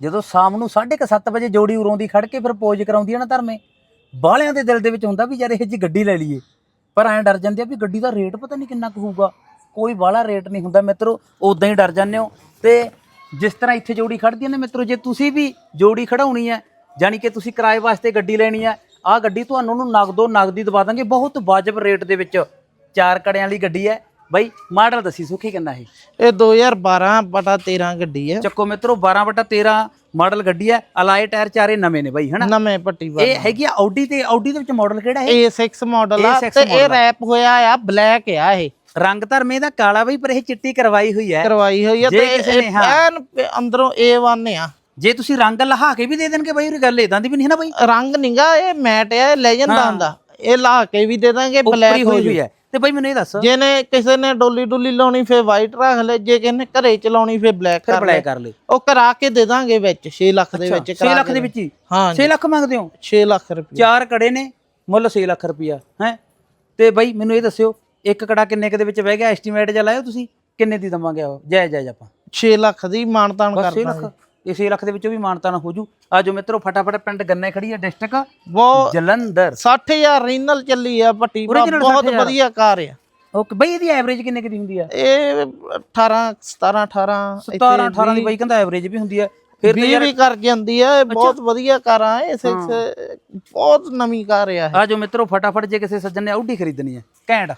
ਜਦੋਂ ਸ਼ਾਮ ਨੂੰ 7:30 ਵਜੇ ਜੋੜੀ ਉਰੋਂ ਦੀ ਖੜ ਕੇ ਫਿਰ ਪੋਜ ਕਰਾਉਂਦੀ ਹੈ ਨਾ ਧਰਮੇ, ਬਾਹਲਿਆਂ ਦੇ ਦਿਲ ਦੇ ਵਿੱਚ ਹੁੰਦਾ ਵੀ ਯਾਰ ਇਹ ਜੀ ਗੱਡੀ ਲੈ ਲਈਏ। ਪਰ ਐਂ ਡਰ ਜਾਂਦੇ ਆ ਵੀ ਗੱਡੀ ਦਾ ਰੇਟ ਪਤਾ ਨਹੀਂ ਕਿੰਨਾ ਕੁ ਹੋਊਗਾ। ਕੋਈ ਬਾਹਲਾ ਰੇਟ ਨਹੀਂ ਹੁੰਦਾ ਮਿੱਤਰੋ ਉਦਾਂ ਹੀ ਡਰ ਜਾਂਦੇ ਹੋ। ਤੇ ਜਿਸ ਤਰ੍ਹਾਂ ਇੱਥੇ ਜੋੜੀ ਖੜਦੀ ਹੈ ਨਾ ਮਿੱਤਰੋ, ਜੇ ਤੁਸੀਂ ਵੀ ਜੋੜੀ ਖੜਾਉਣੀ ਹੈ ਜਾਨੀ ਕਿ ਤੁਸੀਂ ਕਿਰਾਏ ਵਾਸਤੇ ਗੱਡੀ ਲੈਣੀ ਹੈ ਆਹ ਗੱਡੀ ਤੁਹਾਨੂੰ ਨੂੰ ਨਗਦੋ ਨਗਦੀ ਦਵਾ ਦਾਂਗੇ। ਬਹੁਤ ਵਾਜਬ ਰੇਟ ਦੇ ਵਿੱਚ ਚਾਰ ਕੜਿਆਂ ਵਾਲੀ ਗੱਡੀ ਹੈ। ਬਾਈ ਮਾਡਲ ਦੱਸੀ ਸੁਖੀ ਕਿੰਨਾ ਇਹ। ਇਹ 2012 ਬਟਾ 13 ਗੱਡੀ ਹੈ। ਚੱਕੋ ਮਿੱਤਰੋ 12 ਬਟਾ 13 ਮਾਡਲ ਗੱਡੀ ਹੈ। ਅਲਾਈ ਟਾਇਰ ਚਾਰੇ ਨਵੇਂ ਨੇ ਬਾਈ ਹਨਾ? ਨਵੇਂ ਪੱਟੀ ਵਾਲਾ ਇਹ ਹੈਗੀ ਆ ਆਡੀ ਤੇ ਆਡੀ ਦੇ ਵਿੱਚ ਮਾਡਲ ਕਿਹੜਾ ਹੈ A6 ਮਾਡਲ ਆ A6 ਤੇ ਇਹ। ਰੈਪ ਹੋਇਆ ਆ ਬਲੈਕ ਆ ਇਹ। ਰੰਗ ਧਰਮੇ ਦਾ ਕਾਲਾ ਬਈ ਪਰ ਇਹ ਚਿੱਟੀ ਕਰਵਾਈ ਹੋਈ ਹੈ। ਕਰਵਾਈ ਹੋਈ ਜੇ ਤੇ ਇਹ ਹਾਂ। ਅੰਦਰੋਂ A1 ਆ। ਜੇ ਤੁਸੀਂ ਰੰਗ ਲਹਾ ਕੇ ਵੀ ਦੇ ਦੇਣਗੇ ਬਾਈ ਉਹ ਗੱਲ ਇਦਾਂ ਦੀ ਵੀ ਨਹੀਂ ਹੈ ਨਾ ਬਾਈ? ਰੰਗ ਨਿਗਾ ਇਹ ਮੈਟ ਆ ਇਹ ਲੈ ਜਾਂਦਾ ਹੁੰਦਾ ਇਹ ਲਾ ਕੇ ਵੀ ਦੇ ਦਾਂਗੇ ਬਲੈਕ ਹੋ ਜੂ। ਹੈ। ਤੇ ਬਾਈ ਮੈਨੂੰ ਇਹ ਦੱਸ। ਜਿਹਨੇ ਕਿਸੇ ਨੇ ਡੋਲੀ ਡੁੱਲੀ ਲਾਉਣੀ ਫੇ ਵਾਈਟ ਰੱਖ ਲੈ। ਜੇ ਕਿਸੇ ਨੇ ਘਰੇ ਚਲਾਉਣੀ ਫੇ ਬਲੈਕ ਕਰ ਲੈ। ਬਲੈਕ ਕਰ ਲੈ। ਉਹ ਕਰਾ ਕੇ ਦੇ ਦਾਂਗੇ ਵਿੱਚ 6 ਲੱਖ ਦੇ ਵਿੱਚ 6 ਲੱਖ ਦੇ ਵਿੱਚ ਹੀ? ਹਾਂ 6 ਲੱਖ ਮੰਗਦੇ ਹੋ? 6 ਲੱਖ ਰੁਪਏ ਚਾਰ ਕੜੇ ਨੇ ਮੁੱਲ 6 ਲੱਖ ਰੁਪਿਆ ਹੈ? ਤੇ ਬਾਈ ਮੈਨੂੰ ਇਹ ਦੱਸਿਓ ਇੱਕ ਕੜਾ ਕਿੰਨੇ ਕੁ ਦੇ ਵਿੱਚ ਬਹਿ ਗਿਆ? ਐਸਟੀਮੇਟ ਜਾਂ ਲਾਇਓ ਤੁਸੀਂ ਕਿੰਨੇ ਦੀ ਦਵਾਂਗੇ ਉਹ? ਜਾਇਜ਼ ਜਾਇਜ਼ ਆਪਾਂ। 6 ਲੱਖ ਦੀ ਮਾਨਤਾਨ ਕਰ 6 ਲੱਖ। ਇਹ 6 ਲੱਖ ਦੇ ਵਿੱਚੋਂ ਵੀ ਮਾਨਤਾ ਨਾ ਹੋ ਜੂ ਆਜੋ ਮਿੱਤਰੋ ਫਟਾਫਟ ਪਿੰਡ ਗੰਨੇ ਖੜੀ ਹੈ ਡਿਸਟ੍ਰਿਕਟ ਬਹੁਤ ਜਲੰਧਰ। 60000 ਰੀਨਲ ਚੱਲੀ ਆ ਪੱਟੀ ਬਹੁਤ 60,000 ਵਧੀਆ ਕਾਰ ਆ। ਓਕੇ ਬਾਈ ਇਹਦੀ ਐਵਰੇਜ ਕਿੰਨੇ ਕੁ ਦੀ ਹੁੰਦੀ ਆ? ਇਹ 18 17 18 17 18 ਦੀ ਬਾਈ ਕਹਿੰਦਾ ਐਵਰੇਜ ਵੀ ਹੁੰਦੀ ਆ। ਫਿਰ ਤੇ 20 ਵੀ ਕਰ ਜਾਂਦੀ ਆ ਇਹ ਬਹੁਤ ਵਧੀਆ ਕਾਰਾਂ ਇਹ 6 ਬਹੁਤ ਨਵੀਂ ਕਾਰ ਆ ਇਹ। ਆਜੋ ਮਿੱਤਰੋ ਫਟਾਫਟ ਜੇ ਕਿਸੇ ਸੱਜਣ ਨੇ ਆਊਡੀ ਖਰੀਦਣੀ ਹੈ ਘੈਂਟ।